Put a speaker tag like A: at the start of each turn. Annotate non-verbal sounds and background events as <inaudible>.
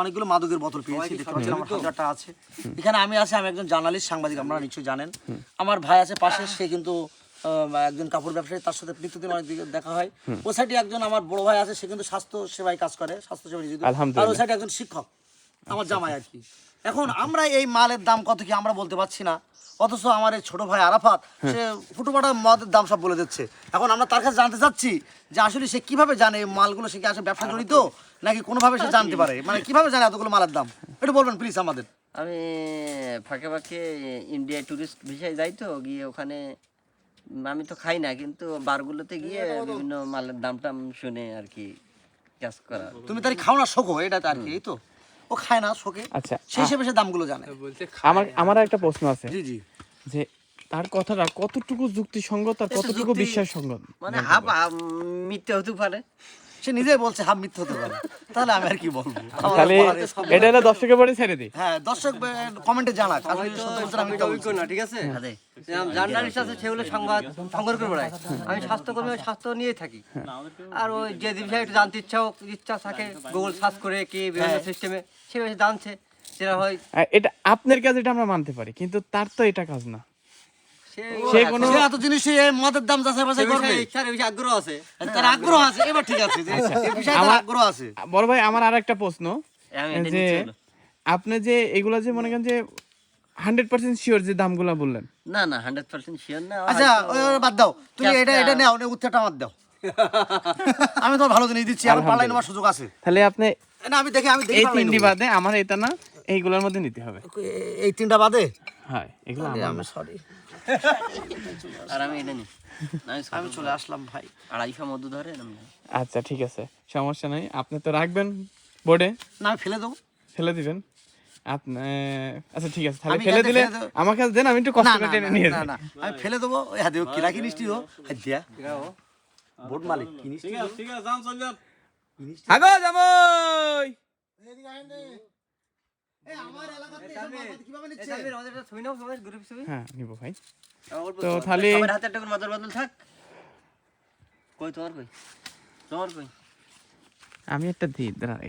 A: অনেকগুলো মাদকের বোতল পেয়েছি দেখতে পাচ্ছেন? আমার হাজারটা আছে। এখানে আমি আছি আমি একজন জার্নালিস্ট সাংবাদিক আপনারা নিশ্চয়ই জানেন। আমার ভাই আছে পাশে সে কিন্তু একজন কাপড় ব্যবসায়ী তার সাথে নিত্যদিন অনেক দেখা হয়। ও সাইডে একজন আমার বড় ভাই আছে সে কিন্তু স্বাস্থ্য সেবায় কাজ করে স্বাস্থ্য সেবা নিয়োজিত। আর ওই সাইডে একজন শিক্ষক। আমার জামাই আর কি। এখন আমরা এই মালের দাম কত কি আমরা বলতে পারছি না। অথচ আমার এই ছোট ভাই আরাফাত সে ফুটুপাটা মদের দাম সব বলে দিচ্ছে। এখন আমরা তার কাছে জানতে চাচ্ছি যে আসলে সে কীভাবে জানে এই মালগুলো সে কি আসলে ব্যবসা জড়িত নাকি কোনোভাবে সে জানতে পারে? মানে কীভাবে জানে এতগুলো মালের দাম? একটু বলবেন প্লিজ আমাদের।
B: আমি ফাঁকে ফাঁকে ইন্ডিয়া ট্যুরিস্ট ভিসায় যাই তো গিয়ে ওখানে আমি তো খাই না কিন্তু বারগুলোতে গিয়ে বিভিন্ন মালের দাম টাম শুনে আর কি কাজ করা।
A: তুমি তার খাও না শোকো এটা তো আর কি এই তো। ও খায় না শোকে।
C: আচ্ছা
A: সেই হিসেবে সে দামগুলো জানে।
C: আমার আমার একটা প্রশ্ন আছে।
A: জি জি।
C: যে তার কথাটা কতটুকু যুক্তিসঙ্গত আর কতটুকু বিশ্বাসসঙ্গত?
B: মানে হাফ মিথ্যে হতে পারে।
A: সে নিজেই বলছে হাফ মিথ্যে হতে পারে। তাহলে আমি আর কি বলব?
C: তাহলে এটা হলো দর্শকের পরে ছেড়ে দিই
A: হ্যাঁ দর্শক কমেন্টে জানাক আসলে সত্য বলছেন আমি
D: না ঠিক আছে? জার্নালিস্ট আছে সেগুলো সংবাদ সংগ্রহ করে বেড়ায়। আমি স্বাস্থ্যকর্মী স্বাস্থ্য নিয়েই থাকি। আর ওই যে বিষয়ে একটু জানতে ইচ্ছা হোক ইচ্ছা থাকে গুগল সার্চ করে কি বিভিন্ন সিস্টেমে সে জানছে সেটা হয়
C: এটা আপনার কাছে এটা আমরা মানতে পারি কিন্তু তার তো এটা কাজ না।
D: সে
C: সে কোনো
A: এত জিনিস মদের দাম যাচাই বাছাই করবে
D: আগ্রহ আছে।
A: তার আগ্রহ আছে এবার ঠিক আছে যে এই বিষয়ে
C: আমার-
A: আগ্রহ আছে।
C: বড় ভাই আমার আর একটা প্রশ্ন
B: এটা
C: যে আপনি যে এগুলা যে মনে করেন যে হান্ড্রেড পার্সেন্ট শিওর যে দামগুলা বললেন।
B: না না হান্ড্রেড পার্সেন্ট শিওর না
A: আচ্ছা বাদ দাও। তুমি এটা এটা নাও উত্তরটা আমার দাও। আমি তোমার ভালো জিনিস দিচ্ছি আমার পাল্লাই নেওয়ার সুযোগ আছে।
C: তাহলে আপনি
A: না আমি দেখি আমি দেখি
C: এই তিনটি বাদে আমার এটা না এইগুলোর মধ্যে নিতে হবে।
A: এই তিনটা বাদে?
C: হ্যাঁ এগুলো
A: আমি সরি <laughs>
B: আর আমি এটা
A: চলে আসলাম ভাই।
B: আড়াইশো মধ্যে ধরে
C: আচ্ছা ঠিক আছে। সমস্যা নাই। আপনি তো রাখবেন বোর্ডে।
A: না ফেলে দেবো।
C: ফেলে দিবেন। আপনি আচ্ছা ঠিক আছে। তাহলে ফেলে দিলে
A: ফেলে
C: আমার কাছে দেন আমি একটু কষ্ট করে টেনে নিয়ে
A: না না। আমি ফেলে দেবো। ওই হাতে কি নিষ্টি হো বোর্ড মালিক কি নিষ্টি
C: হ্যাঁ নিব ভাই।
B: অল্প
C: তো
B: তো
C: তাহলে
B: হাতে একটা করে বদল থাক। কই তোমার কই তোমার কই?
C: আমি একটা দিই দাঁড়া